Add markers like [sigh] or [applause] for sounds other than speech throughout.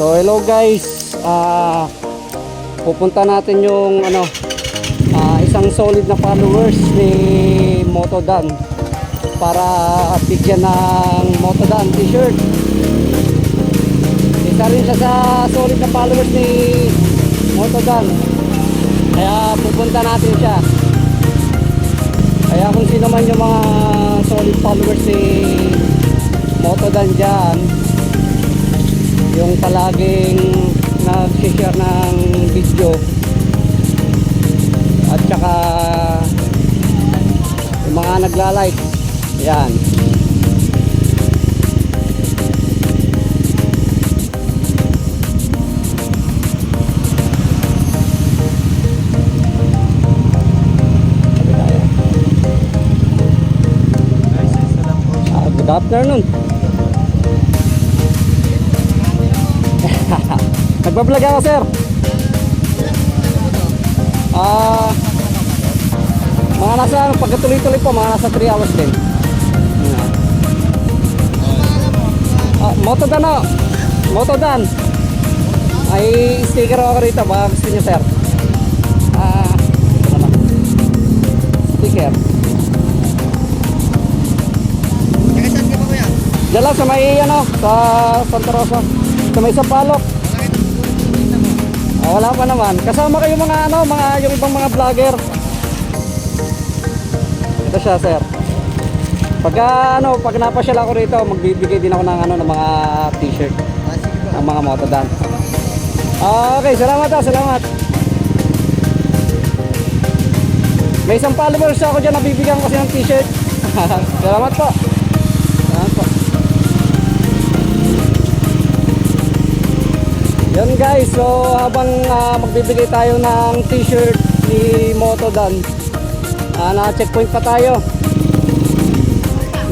So hello guys, ah pupunta natin yung ano ah, isang solid na followers ni Motodan para bigyan ng Motodan t-shirt. Isa rin siya sa solid na followers ni Motodan. Kaya pupunta natin siya. Kaya kung sino man yung mga solid followers ni Motodan dyan, yung palaging nag-share ng video. At saka yung mga nagla-like. Yan. Ah, good afternoon Nagbablog ako sir. Ah, mga nasa pagkatuloy-tuloy po, mga nasa 3 hours din. Ah, Motodan o. Motodan. May sticker ako rito, baka gusto niyo sir. Ah, lang. Sticker. Diyan lang sa may ano, sa Santa Rosa. Sa may Sapalok. Ah, wala pa naman. Kasama kayo mga ano, mga yung ibang mga vlogger. Ito siya, sir. Pagka ano, pag napasyal ako rito, magbibigay din ako ng ano ng mga t-shirt Ah, ng mga motodan. Ah, okay, salamat ah, salamat. May isang followers ako dyan, nabibigyan ko kasi ng t-shirt. [laughs] salamat po. Guys, so habang ah, magbibigay tayo ng t-shirt ni Motodan, ah, na-checkpoint pa tayo.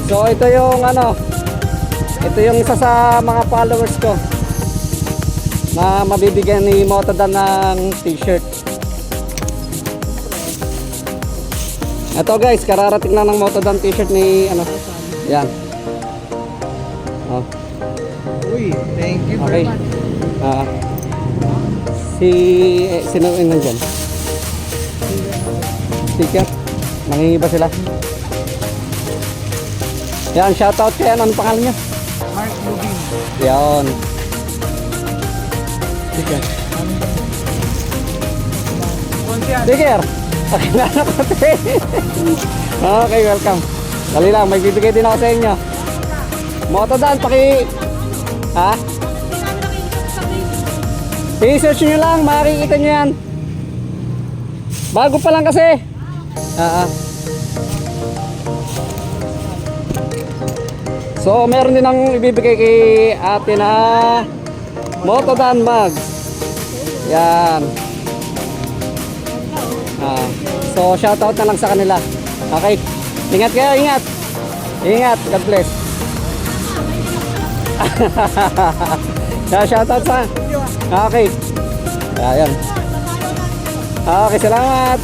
So ito yung ano, ito yung isa sa mga followers ko na mabibigyan ni Motodan ng t-shirt. Ito guys, kararating na ng Motodan t-shirt ni ano. Yan. Oh, Uy, thank you okay. very much. Ah. Si eh, sino yung nandyan? Sticker? Nangingi ba sila? Yan, shoutout kaya ano pangalan niya? Mark Lubin. Yan. Sticker. Sticker! Pakilala ko okay, welcome. Dali lang, may bibigay din ako sa inyo. Motodan, paki... Ha? I-search nyo lang, makikita nyo yan. Bago pa lang kasi. Ah, ah. So, meron din ang ibibigay kay ate na Motodan Mag. Yan. Ah, so, shoutout na lang sa kanila. Okay. Ingat kayo, ingat. Ingat. God bless. [laughs] yeah, shoutout sa... Okay. Ayan. Okay, salamat.